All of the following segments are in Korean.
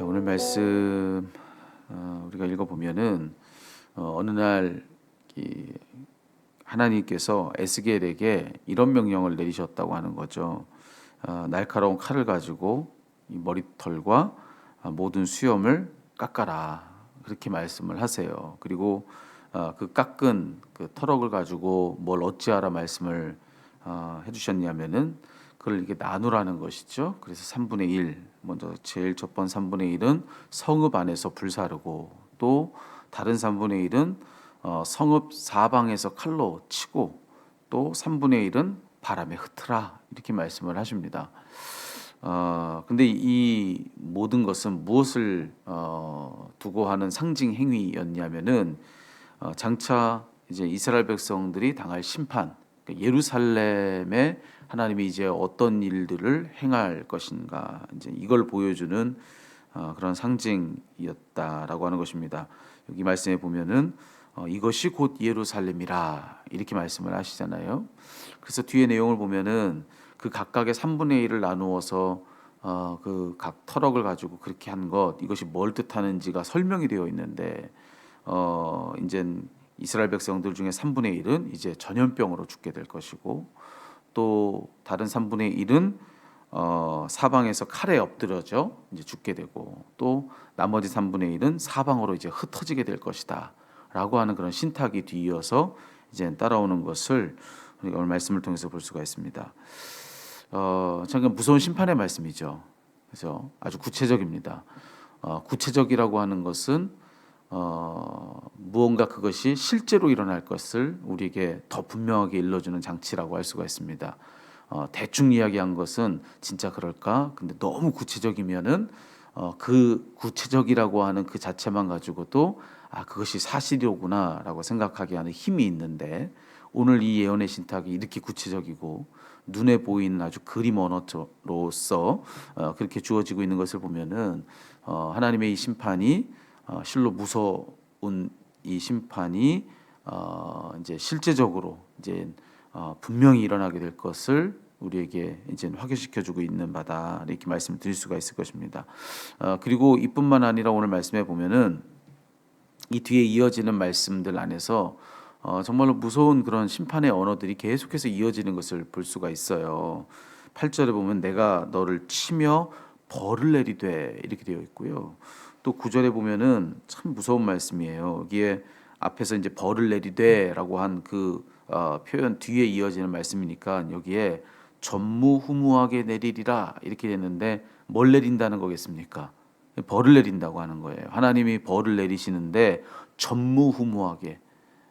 자 오늘 말씀 어, 우리가 읽어보면은 어, 어느 날 이, 하나님께서 에스겔에게 이런 명령을 내리셨다고 하는 거죠. 어, 날카로운 칼을 가지고 이 머리털과 아, 모든 수염을 깎아라 그렇게 말씀을 하세요. 그리고 어, 그 깎은 그 터럭을 가지고 뭘 어찌하라 말씀을 어, 해주셨냐면은 그걸 이렇게 나누라는 것이죠. 그래서 3분의 1 먼저 제일 첫 번 3분의 1은 성읍 안에서 불사르고 또 다른 3분의 1은 어, 성읍 사방에서 칼로 치고 또 3분의 1은 바람에 흩으라 이렇게 말씀을 하십니다. 어, 근데 이 모든 것은 무엇을 어, 두고 하는 상징 행위였냐면은 어, 장차 이제 이스라엘 백성들이 당할 심판, 예루살렘에 하나님이 이제 어떤 일들을 행할 것인가 이제 이걸 보여주는 어, 그런 상징이었다라고 하는 것입니다. 여기 말씀에 보면은 어, 이것이 곧 예루살렘이라 이렇게 말씀을 하시잖아요. 그래서 뒤에 내용을 보면은 그 각각의 3분의 1을 나누어서 어, 그각 터럭을 가지고 그렇게 한 것 이것이 뭘 뜻하는지가 설명이 되어 있는데 어, 이제 이스라엘 백성들 중에 3분의 1은 이제 전염병으로 죽게 될 것이고 또 다른 3분의 1은 어, 사방에서 칼에 엎드려져 이제 죽게 되고 또 나머지 3분의 1은 사방으로 이제 흩어지게 될 것이다 라고 하는 그런 신탁이 뒤이어서 이제 따라오는 것을 우리가 오늘 말씀을 통해서 볼 수가 있습니다. 어, 참 무서운 심판의 말씀이죠. 그래서 아주 구체적입니다. 어, 구체적이라고 하는 것은 어, 무언가 그것이 실제로 일어날 것을 우리에게 더 분명하게 일러주는 장치라고 할 수가 있습니다. 어, 대충 이야기한 것은 진짜 그럴까? 근데 너무 구체적이면은 어, 그 구체적이라고 하는 그 자체만 가지고도 아 그것이 사실이로구나라고 생각하게 하는 힘이 있는데 오늘 이 예언의 신탁이 이렇게 구체적이고 눈에 보이는 아주 그림 언어로서 어, 그렇게 주어지고 있는 것을 보면은 어, 하나님의 이 심판이 어, 실로 무서운 이 심판이 어, 이제 실제적으로 이제 어, 분명히 일어나게 될 것을 우리에게 이제 확인시켜 주고 있는 바다 이렇게 말씀을 드릴 수가 있을 것입니다. 어, 그리고 이뿐만 아니라 오늘 말씀해 보면은 이 뒤에 이어지는 말씀들 안에서 어, 정말로 무서운 그런 심판의 언어들이 계속해서 이어지는 것을 볼 수가 있어요. 8절에 보면 내가 너를 치며 벌을 내리되 이렇게 되어 있고요. 또 9절에 보면은 참 무서운 말씀이에요. 여기에 앞에서 이제 벌을 내리되라고 한그 어, 표현 뒤에 이어지는 말씀이니까 여기에 전무후무하게 내리리라 이렇게 됐는데 뭘 내린다는 거겠습니까? 벌을 내린다고 하는 거예요. 하나님이 벌을 내리시는데 전무후무하게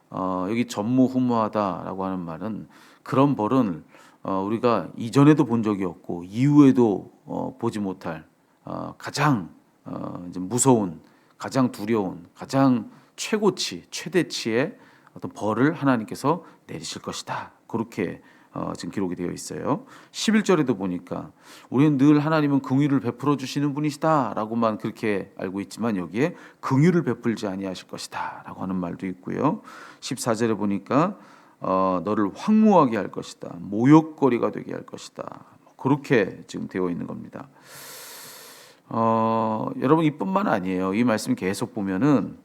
어, 여기 전무후무하다라고 하는 말은 그런 벌은 어, 우리가 이전에도 본 적이 없고 이후에도 어, 보지 못할 어, 가장 어, 이제 무서운 가장 두려운 가장 최고치 최대치의 어떤 벌을 하나님께서 내리실 것이다. 그렇게 어, 지금 기록이 되어 있어요. 11절에도 보니까 우리는 늘 하나님은 긍휼을 베풀어 주시는 분이시다라고만 그렇게 알고 있지만 여기에 긍휼을 베풀지 아니하실 것이다라고 하는 말도 있고요. 14절에 보니까 어, 너를 황무하게 할 것이다. 모욕거리가 되게 할 것이다. 그렇게 지금 되어 있는 겁니다. 어, 여러분 이뿐만 아니에요. 이 말씀 계속 보면은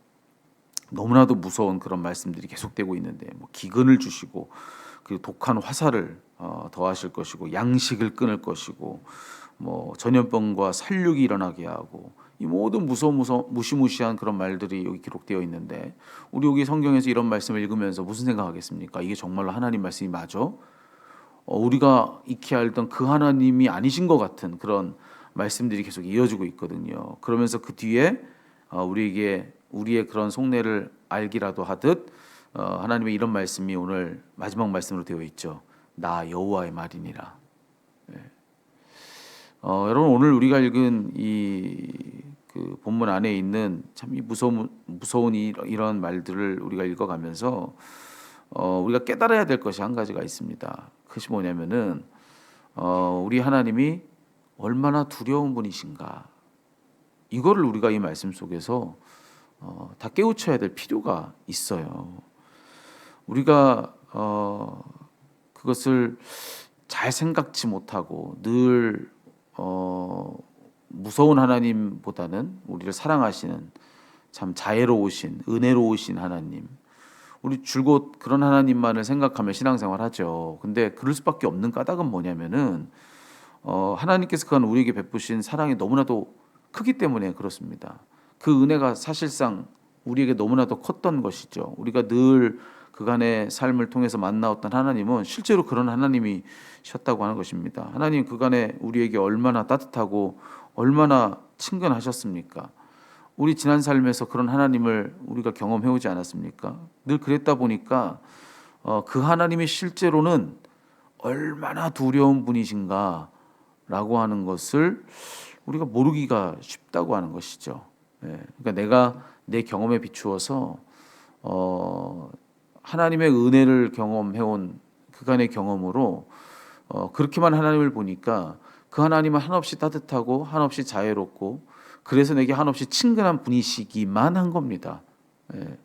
너무나도 무서운 그런 말씀들이 계속되고 있는데 뭐 기근을 주시고 그 독한 화살을 어, 더하실 것이고 양식을 끊을 것이고 뭐 전염병과 살육이 일어나게 하고 이 모든 무서 무서 무시무시한 그런 말들이 여기 기록되어 있는데 우리 여기 성경에서 이런 말씀을 읽으면서 무슨 생각하겠습니까? 이게 정말로 하나님 말씀이 맞아? 어, 우리가 익히 알던 그 하나님이 아니신 것 같은 그런 말씀들이 계속 이어지고 있거든요. 그러면서 그 뒤에 어, 우리에게 우리의 그런 속내를 알기라도 하듯 어, 하나님의 이런 말씀이 오늘 마지막 말씀으로 되어 있죠. 나 여호와의 말이니라. 예. 어, 여러분 오늘 우리가 읽은 이 그 본문 안에 있는 참 이 무서운 무서운 이런 말들을 우리가 읽어가면서 어, 우리가 깨달아야 될 것이 한 가지가 있습니다. 그것이 뭐냐면은 어, 우리 하나님이 얼마나 두려운 분이신가. 이거를 우리가 이 말씀 속에서 어, 다 깨우쳐야 될 필요가 있어요. 우리가 어, 그것을 잘 생각지 못하고 늘 어, 무서운 하나님보다는 우리를 사랑하시는 참 자애로우신 은혜로우신 하나님. 우리 줄곧 그런 하나님만을 생각하며 신앙생활 하죠. 근데 그럴 수밖에 없는 까닭은 뭐냐면은 어, 하나님께서 그간 우리에게 베푸신 사랑이 너무나도 크기 때문에 그렇습니다. 그 은혜가 사실상 우리에게 너무나도 컸던 것이죠. 우리가 늘 그간의 삶을 통해서 만나왔던 하나님은 실제로 그런 하나님이셨다고 하는 것입니다. 하나님 그간에 우리에게 얼마나 따뜻하고 얼마나 친근하셨습니까? 우리 지난 삶에서 그런 하나님을 우리가 경험해 오지 않았습니까? 늘 그랬다 보니까 어, 그 하나님이 실제로는 얼마나 두려운 분이신가 라고 하는 것을 우리가 모르기가 쉽다고 하는 것이죠. 예, 그러니까 내가 내 경험에 비추어서 어, 하나님의 은혜를 경험해온 그간의 경험으로 어, 그렇게만 하나님을 보니까 그 하나님은 한없이 따뜻하고 한없이 자애롭고 그래서 내게 한없이 친근한 분이시기만 한 겁니다. 예.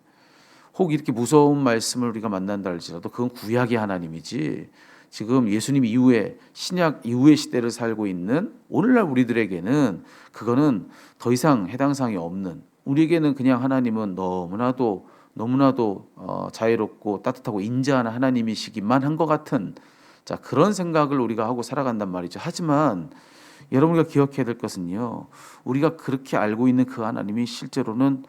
혹 이렇게 무서운 말씀을 우리가 만난다 할지라도 그건 구약의 하나님이지 지금 예수님 이후에 신약 이후의 시대를 살고 있는 오늘날 우리들에게는 그거는 더 이상 해당 사항이 없는 우리에게는 그냥 하나님은 너무나도 너무나도 어, 자유롭고 따뜻하고 인자하는 하나님이시기만 한 것 같은 자 그런 생각을 우리가 하고 살아간단 말이죠. 하지만 여러분과 기억해야 될 것은요. 우리가 그렇게 알고 있는 그 하나님이 실제로는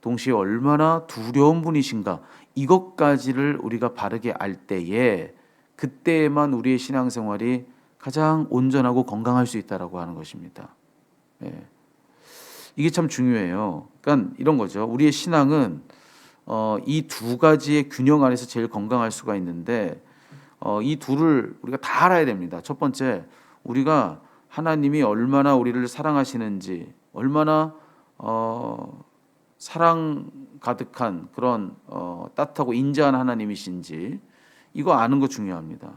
동시에 얼마나 두려운 분이신가 이것까지를 우리가 바르게 알 때에 그때에만 우리의 신앙생활이 가장 온전하고 건강할 수 있다라고 하는 것입니다. 예. 이게 참 중요해요. 그러니까 이런 거죠. 우리의 신앙은 어, 이 두 가지의 균형 안에서 제일 건강할 수가 있는데 어, 이 둘을 우리가 다 알아야 됩니다. 첫 번째, 우리가 하나님이 얼마나 우리를 사랑하시는지, 얼마나 어, 사랑 가득한 그런 어, 따뜻하고 인자한 하나님이신지 이거 아는 거 중요합니다.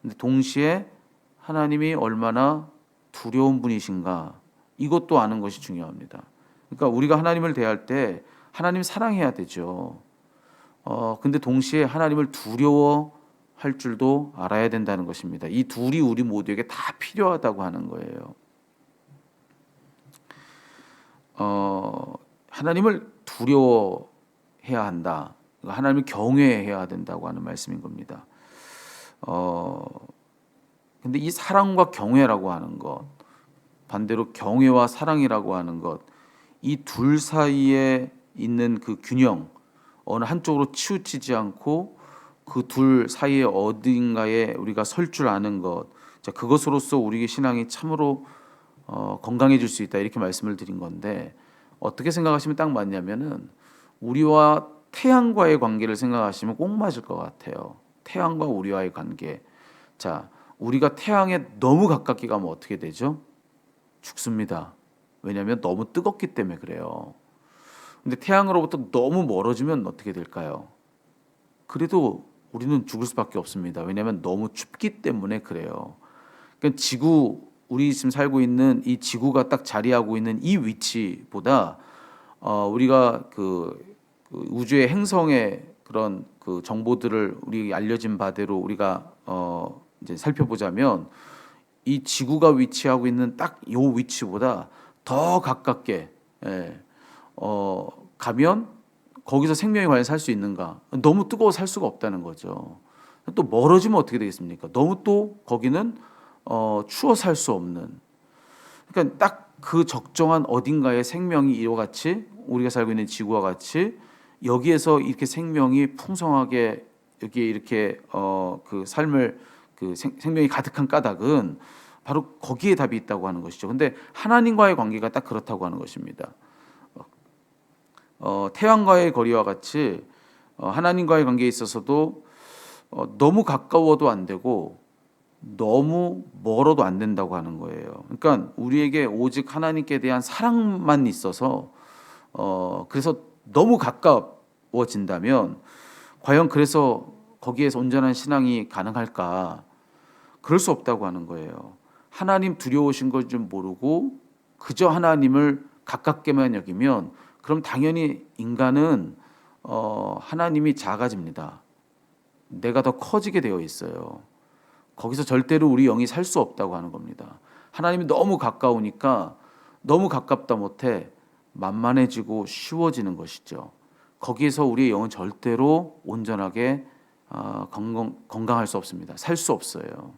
근데 동시에 하나님이 얼마나 두려운 분이신가 이것도 아는 것이 중요합니다. 그러니까 우리가 하나님을 대할 때 하나님 사랑해야 되죠. 어, 근데 동시에 하나님을 두려워할 줄도 알아야 된다는 것입니다. 이 둘이 우리 모두에게 다 필요하다고 하는 거예요. 어, 하나님을 두려워해야 한다. 하나님을 경외해야 된다고 하는 말씀인 겁니다. 어, 근데 이 사랑과 경외라고 하는 것, 반대로 경외와 사랑이라고 하는 것, 이 둘 사이에 있는 그 균형, 어느 한쪽으로 치우치지 않고 그 둘 사이에 어딘가에 우리가 설 줄 아는 것, 자 그것으로서 우리의 신앙이 참으로 어, 건강해질 수 있다 이렇게 말씀을 드린 건데 어떻게 생각하시면 딱 맞냐면은 우리와 태양과의 관계를 생각하시면 꼭 맞을 것 같아요. 태양과 우리와의 관계. 자, 우리가 태양에 너무 가깝게 가면 어떻게 되죠? 죽습니다. 왜냐하면 너무 뜨겁기 때문에 그래요. 근데 태양으로부터 너무 멀어지면 어떻게 될까요? 그래도 우리는 죽을 수밖에 없습니다. 왜냐하면 너무 춥기 때문에 그래요. 그러니까 지구 우리 지금 살고 있는 이 지구가 딱 자리하고 있는 이 위치보다 어, 우리가 그, 그 우주의 행성의 그런 그 정보들을 우리 알려진 바대로 우리가 어, 이제 살펴보자면 이 지구가 위치하고 있는 딱 요 위치보다 더 가깝게 예, 어, 가면 거기서 생명이 과연 살 수 있는가? 너무 뜨거워 살 수가 없다는 거죠. 또 멀어지면 어떻게 되겠습니까? 너무 또 거기는 어, 추워 살 수 없는. 그러니까 딱 그 적정한 어딘가에 생명이 이와 같이 우리가 살고 있는 지구와 같이 여기에서 이렇게 생명이 풍성하게 여기에 이렇게 어, 그 삶을 그 생, 생명이 가득한 까닭은 바로 거기에 답이 있다고 하는 것이죠. 근데 하나님과의 관계가 딱 그렇다고 하는 것입니다. 어, 태양과의 거리와 같이 어, 하나님과의 관계에 있어서도 어, 너무 가까워도 안 되고 너무 멀어도 안 된다고 하는 거예요. 그러니까 우리에게 오직 하나님께 대한 사랑만 있어서 어, 그래서 너무 가 까워진다면 과연 그래서 거기에서 온전한 신앙이 가능할까? 그럴 수 없다고 하는 거예요. 하나님 두려우신 걸 좀 모르고 그저 하나님을 가깝게만 여기면 그럼 당연히 인간은 어, 하나님이 작아집니다. 내가 더 커지게 되어 있어요. 거기서 절대로 우리 영이 살 수 없다고 하는 겁니다. 하나님이 너무 가까우니까 너무 가깝다 못해 만만해지고 쉬워지는 것이죠. 거기에서 우리의 영은 절대로 온전하게 어, 건강, 건강할 수 없습니다. 살 수 없어요.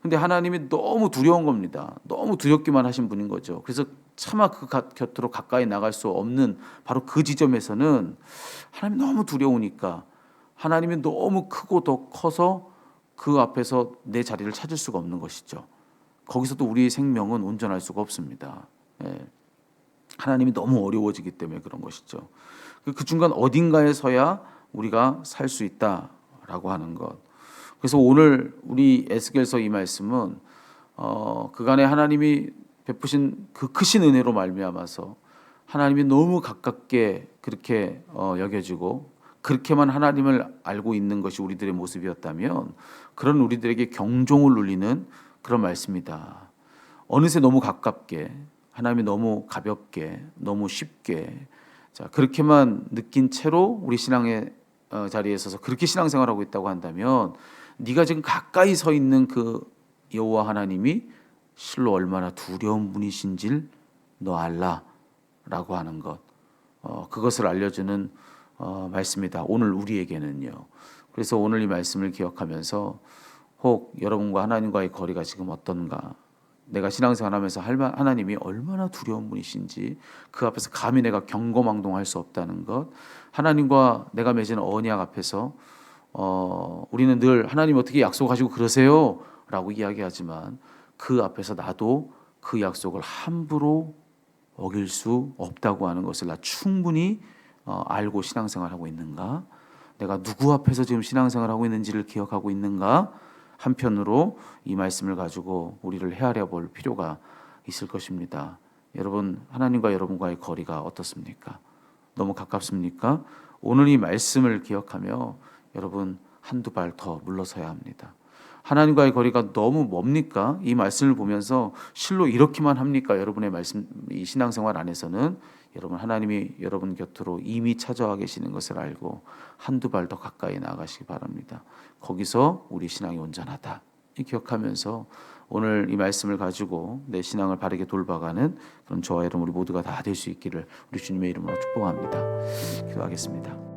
근데 하나님이 너무 두려운 겁니다. 너무 두렵기만 하신 분인 거죠. 그래서 차마 그 가- 곁으로 가까이 나갈 수 없는 바로 그 지점에서는 하나님 너무 두려우니까 하나님이 너무 크고 더 커서 그 앞에서 내 자리를 찾을 수가 없는 것이죠. 거기서도 우리의 생명은 온전할 수가 없습니다. 예. 하나님이 너무 어려워지기 때문에 그런 것이죠. 그- 그 중간 어딘가에 서야 우리가 살 수 있다라고 하는 것. 그래서 오늘 우리 에스겔서 이 말씀은 어, 그간에 하나님이 베푸신 그 크신 은혜로 말미암아서 하나님이 너무 가깝게 그렇게 어, 여겨지고 그렇게만 하나님을 알고 있는 것이 우리들의 모습이었다면 그런 우리들에게 경종을 울리는 그런 말씀이다. 어느새 너무 가깝게 하나님이 너무 가볍게 너무 쉽게 자 그렇게만 느낀 채로 우리 신앙의 어, 자리에 서서 그렇게 신앙생활하고 있다고 한다면 네가 지금 가까이 서 있는 그 여호와 하나님이 실로 얼마나 두려운 분이신지를 너 알라라고 하는 것 어, 그것을 알려주는 어, 말씀이다. 오늘 우리에게는요. 그래서 오늘 이 말씀을 기억하면서 혹 여러분과 하나님과의 거리가 지금 어떤가 내가 신앙생활하면서 하나님이 얼마나 두려운 분이신지 그 앞에서 감히 내가 경거망동할 수 없다는 것 하나님과 내가 맺은 언약 앞에서 어, 우리는 늘 하나님 어떻게 약속하시고 그러세요라고 이야기하지만 그 앞에서 나도 그 약속을 함부로 어길 수 없다고 하는 것을 나 충분히 어, 알고 신앙생활하고 있는가? 내가 누구 앞에서 지금 신앙생활하고 있는지를 기억하고 있는가? 한편으로 이 말씀을 가지고 우리를 헤아려 볼 필요가 있을 것입니다. 여러분 하나님과 여러분과의 거리가 어떻습니까? 너무 가깝습니까? 오늘 이 말씀을 기억하며 여러분 한두 발 더 물러서야 합니다. 하나님과의 거리가 너무 멉니까? 이 말씀을 보면서 실로 이렇게만 합니까? 여러분의 말씀 이 신앙생활 안에서는 여러분 하나님이 여러분 곁으로 이미 찾아와 계시는 것을 알고 한두 발 더 가까이 나가시기 바랍니다. 거기서 우리 신앙이 온전하다. 이 기억하면서 오늘 이 말씀을 가지고 내 신앙을 바르게 돌봐가는 그런 저와 여러분 우리 모두가 다 될 수 있기를 우리 주님의 이름으로 축복합니다. 기도하겠습니다.